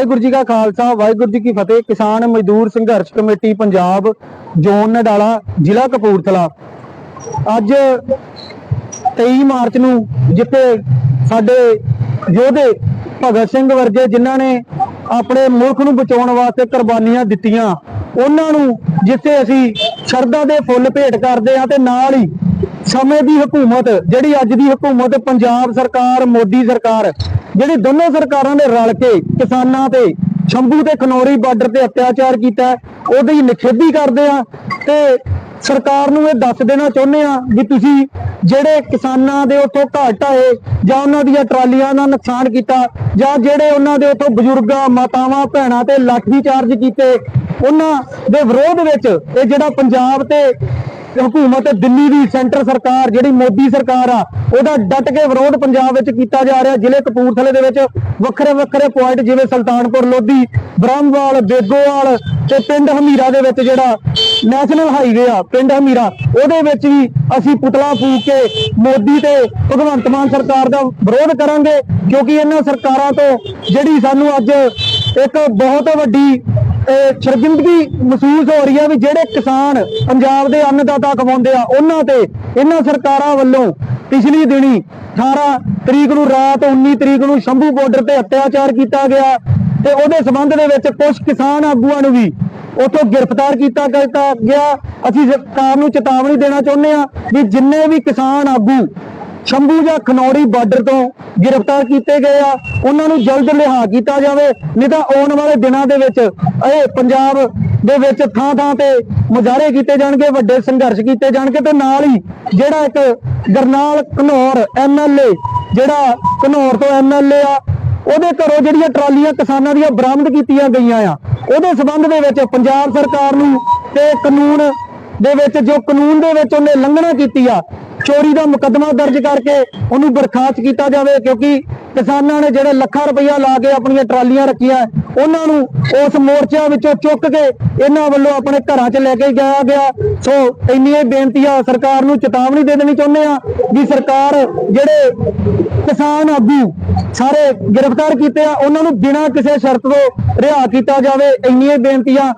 ਵਾਹਿਗੁਰੂ ਜੀ ਕਾ ਖਾਲਸਾ, ਵਾਹਿਗੁਰੂ ਜੀ ਕੀ ਫਤਿਹ। ਕਿਸਾਨ ਮਜ਼ਦੂਰ ਸੰਘਰਸ਼ ਕਮੇਟੀ, ਪੰਜਾਬ, ਜ਼ੋਨ ਨਡਾਲਾ, ਜ਼ਿਲ੍ਹਾ ਕਪੂਰਥਲਾ। ਅੱਜ 23 ਮਾਰਚ ਨੂੰ ਜਿੱਥੇ ਸਾਡੇ ਯੋਧੇ ਭਗਤ ਸਿੰਘ ਵਰਗੇ ਜਿਨ੍ਹਾਂ ਨੇ ਆਪਣੇ ਮੁਲਕ ਨੂੰ ਬਚਾਉਣ ਵਾਸਤੇ ਕੁਰਬਾਨੀਆਂ ਦਿੱਤੀਆਂ, ਉਹਨਾਂ ਨੂੰ ਜਿੱਥੇ ਅਸੀਂ ਸ਼ਰਧਾ ਦੇ ਫੁੱਲ ਭੇਟ ਕਰਦੇ ਹਾਂ ਤੇ ਨਾਲ ਹੀ ਸਮੇਂ ਦੀ ਹਕੂਮਤ, ਜਿਹੜੀ ਅੱਜ ਦੀ ਹਕੂਮਤ, ਪੰਜਾਬ ਸਰਕਾਰ, ਮੋਦੀ ਸਰਕਾਰ ਜਿਹੜੀ ਦੋਨੋਂ ਸਰਕਾਰਾਂ ਨੇ ਰਲ ਕੇ ਕਿਸਾਨਾਂ ਤੇ ਸ਼ੰਭੂ ਤੇ ਖਨੌਰੀ ਬਾਰਡਰ ਤੇ ਅਤਿਆਚਾਰ ਕੀਤਾ ਉਹਦੀ ਨਿਖੇਧੀ ਕਰਦੇ ਆ ਤੇ ਸਰਕਾਰ ਨੂੰ ਇਹ ਦੱਸ ਦੇਣਾ ਚਾਹੁੰਦੇ ਆ ਵੀ ਤੁਸੀਂ ਜਿਹੜੇ ਕਿਸਾਨਾਂ ਦੇ ਉੱਥੋਂ ਘਾਟ ਆਏ ਜਾਂ ਉਹਨਾਂ ਦੀਆਂ ਟਰਾਲੀਆਂ ਦਾ ਨੁਕਸਾਨ ਕੀਤਾ ਜਾਂ ਜਿਹੜੇ ਉਹਨਾਂ ਦੇ ਉੱਥੋਂ ਬਜ਼ੁਰਗਾਂ, ਮਾਤਾਵਾਂ, ਭੈਣਾਂ ਤੇ ਲਾਠੀ ਚਾਰਜ ਕੀਤੇ, ਉਹਨਾਂ ਦੇ ਵਿਰੋਧ ਵਿੱਚ ਇਹ ਜਿਹੜਾ ਪੰਜਾਬ ਤੇ ਹਕੂਮਤ ਦਿੱਲੀ ਦੀ ਸੈਂਟਰ ਸਰਕਾਰ, ਜਿਹੜੀ ਮੋਦੀ ਸਰਕਾਰ ਆ, ਉਹਦਾ ਡਟ ਕੇ ਵਿਰੋਧ ਪੰਜਾਬ ਵਿੱਚ ਕੀਤਾ ਜਾ ਰਿਹਾ। ਜ਼ਿਲ੍ਹੇ ਕਪੂਰਥਲੇ ਦੇ ਵਿੱਚ ਵੱਖਰੇ ਵੱਖਰੇ ਪੁਆਇੰਟ, ਜਿਵੇਂ ਸੁਲਤਾਨਪੁਰ, ਲੋਧੀ, ਬ੍ਰਹਮਵਾਲ, ਬੇਗੋਵਾਲ ਤੇ ਪਿੰਡ ਹਮੀਰਾ ਦੇ ਵਿੱਚ ਜਿਹੜਾ ਨੈਸ਼ਨਲ ਹਾਈਵੇ ਆ, ਪਿੰਡ ਹਮੀਰਾ, ਉਹਦੇ ਵਿੱਚ ਵੀ ਅਸੀਂ ਪੁਤਲਾ ਫੂਕ ਕੇ ਮੋਦੀ ਤੇ ਭਗਵੰਤ ਮਾਨ ਸਰਕਾਰ ਦਾ ਵਿਰੋਧ ਕਰਾਂਗੇ, ਕਿਉਂਕਿ ਇਹਨਾਂ ਸਰਕਾਰਾਂ ਤੋਂ ਜਿਹੜੀ ਸਾਨੂੰ ਅੱਜ ਇੱਕ ਬਹੁਤ ਵੱਡੀ ਸ਼ਰਮਿੰਦਗੀ ਮਹਿਸੂਸ ਹੋ ਰਹੀ ਹੈ ਵੀ ਜਿਹੜੇ ਕਿਸਾਨ ਪੰਜਾਬ ਦੇ ਅੰਨਦਾਤਾ ਕਮਾਉਂਦੇ ਆ, ਉਹਨਾਂ ਤੇ ਇਹਨਾਂ ਸਰਕਾਰਾਂ ਵੱਲੋਂ ਪਿਛਲੀ ਦਿਨੀ 18 ਤਰੀਕ ਨੂੰ ਰਾਤ 19 ਤਰੀਕ ਨੂੰ ਸ਼ੰਭੂ ਬਾਰਡਰ ਤੇ ਅਤਿਆਚਾਰ ਕੀਤਾ ਗਿਆ ਤੇ ਉਹਦੇ ਸਬੰਧ ਦੇ ਵਿੱਚ ਕੁਝ ਕਿਸਾਨ ਆਗੂਆਂ ਨੂੰ ਵੀ ਉਥੋਂ ਗ੍ਰਿਫਤਾਰ ਕੀਤਾ ਗਿਆ। ਅਸੀਂ ਸਰਕਾਰ ਨੂੰ ਚੇਤਾਵਨੀ ਦੇਣਾ ਚਾਹੁੰਦੇ ਆ ਵੀ ਜਿੰਨੇ ਵੀ ਕਿਸਾਨ ਆਗੂ ਸ਼ੰਭੂ ਜਾਂ ਖਨੌਰੀ ਬਾਰਡਰ ਤੋਂ ਗ੍ਰਿਫਤਾਰ ਕੀਤੇ ਗਏ ਆ। ਉਹਨਾਂ ਨੂੰ ਜਲਦ ਰਿਹਾ ਕੀਤਾ ਜਾਵੇ, ਨਹੀਂ ਤਾਂ ਆਉਣ ਵਾਲੇ ਦਿਨਾਂ ਦੇ ਵਿੱਚ ਇਹ ਪੰਜਾਬ ਦੇ ਵਿੱਚ ਥਾਂ ਥਾਂ ਤੇ ਮੁਜ਼ਾਹਰੇ ਕੀਤੇ ਜਾਣਗੇ, ਵੱਡੇ ਸੰਘਰਸ਼ ਕੀਤੇ ਜਾਣਗੇ ਤੇ ਨਾਲ ਹੀ ਜਿਹੜਾ ਇੱਕ ਗਰਨਾਲ ਘਨੌਰ ਐਮਐਲਏ ਜਿਹੜਾ ਘਨੌਰ ਤੋਂ ਐਮਐਲਏ ਆ, ਉਹਦੇ ਘਰੋਂ ਜਿਹੜੀਆਂ ਟਰਾਲੀਆਂ ਕਿਸਾਨਾਂ ਦੀਆਂ ਬਰਾਮਦ ਕੀਤੀਆਂ ਗਈਆਂ ਆ, ਉਹਦੇ ਸਬੰਧ ਦੇ ਵਿੱਚ ਪੰਜਾਬ ਸਰਕਾਰ ਨੂੰ ਤੇ ਕਾਨੂੰਨ ਦੇ ਵਿੱਚ, ਜੋ ਕਾਨੂੰਨ ਦੇ ਵਿੱਚ ਉਹਨੇ ਲੰਘਣਾ ਕੀਤੀ ਆ ਚੋਰੀ ਦਾ ਮੁਕੱਦਮਾ ਦਰਜ ਕਰਕੇ ਉਹਨੂੰ ਬਰਖਾਸਤ ਕੀਤਾ ਜਾਵੇ, ਕਿਉਂਕਿ ਕਿਸਾਨਾਂ ਨੇ ਜਿਹੜੇ ਲੱਖਾਂ ਰੁਪਈਆ ਲਾ ਕੇ ਆਪਣੀਆਂ ਟਰਾਲੀਆਂ ਰੱਖੀਆਂ, ਉਹਨਾਂ ਨੂੰ ਉਸ ਮੋਰਚਾ ਵਿੱਚੋਂ ਚੁੱਕ ਕੇ ਇਹਨਾਂ ਵੱਲੋਂ ਆਪਣੇ ਘਰਾਂ 'ਚ ਲੈ ਕੇ ਜਾਇਆ ਗਿਆ। ਸੋ ਇੰਨੀਆਂ ਬੇਨਤੀਆਂ ਸਰਕਾਰ ਨੂੰ ਚੇਤਾਵਨੀ ਦੇ ਦੇਣੀ ਚਾਹੁੰਦੇ ਆ ਵੀ ਸਰਕਾਰ ਜਿਹੜੇ ਕਿਸਾਨ ਆਗੂ ਸਾਰੇ ਗ੍ਰਿਫਤਾਰ ਕੀਤੇ ਆ, ਉਹਨਾਂ ਨੂੰ ਬਿਨਾਂ ਕਿਸੇ ਸ਼ਰਤ ਤੋਂ ਰਿਹਾ ਕੀਤਾ ਜਾਵੇ। ਇੰਨੀਆਂ ਬੇਨਤੀਆਂ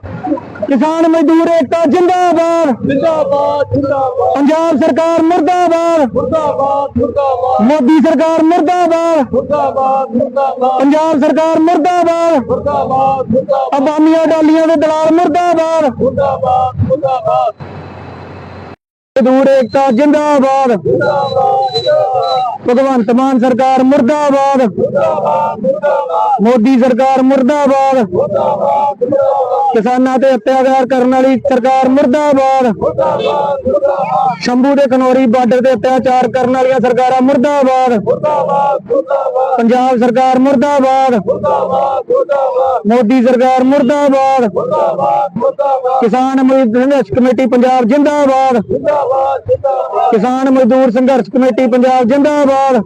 ਕਿਸਾਨ ਮਜ਼ਦੂਰ ਏਕਤਾ ਜਿੰਦਾਬਾਦ। ਜਿੰਦਾਬਾਦ ਜਿੰਦਾਬਾਦ। ਪੰਜਾਬ ਸਰਕਾਰ ਮੁਰਦਾਬਾਦ। ਮੁਰਦਾਬਾਦ ਮੁਰਦਾਬਾਦ। ਮੋਦੀ ਸਰਕਾਰ ਮੁਰਦਾਬਾਦ। ਮੁਰਦਾਬਾਦ ਮੁਰਦਾਬਾਦ। ਪੰਜਾਬ ਸਰਕਾਰ ਮੁਰਦਾਬਾਦ। ਮੁਰਦਾਬਾਦ ਮੁਰਦਾਬਾਦ। ਅਬਾਨੀਆਂ ਡਾਲੀਆਂ ਦੇ ਦਲਾਲ ਮੁਰਦਾਬਾਦ। ਮੁਰਦਾਬਾਦ ਮੁਰਦਾਬਾਦ। ਮਜ਼ਦੂਰ ਏਕਤਾ ਜਿੰਦਾਬਾਦ। ਭਗਵੰਤ ਮਾਨ ਸਰਕਾਰ ਮੁਰਦਾਬਾਦ। ਮੋਦੀ ਸਰਕਾਰ ਮੁਰਦਾਬਾਦ। ਕਿਸਾਨਾਂ ਤੇ ਅਤਿਆਚਾਰ ਕਰਨ ਵਾਲੀ ਸਰਕਾਰ ਮੁਰਦਾਬਾਦ। ਸ਼ੰਭੂ ਦੇ ਕਨੋਰੀ ਬਾਰਡਰ ਤੇ ਅਤਿਆਚਾਰ ਕਰਨ ਵਾਲੀਆਂ ਸਰਕਾਰਾਂ ਮੁਰਦਾਬਾਦ। ਪੰਜਾਬ ਸਰਕਾਰ ਮੁਰਦਾਬਾਦ। ਮੋਦੀ ਸਰਕਾਰ ਮੁਰਦਾਬਾਦ। ਕਿਸਾਨ ਮਜ਼ਦੂਰ ਸੰਘਰਸ਼ ਕਮੇਟੀ ਪੰਜਾਬ ਜਿੰਦਾਬਾਦ। ਕਿਸਾਨ ਮਜ਼ਦੂਰ ਸੰਘਰਸ਼ ਕਮੇਟੀ ਪੰਜਾਬ ਜਿੰਦਾਬਾਦ।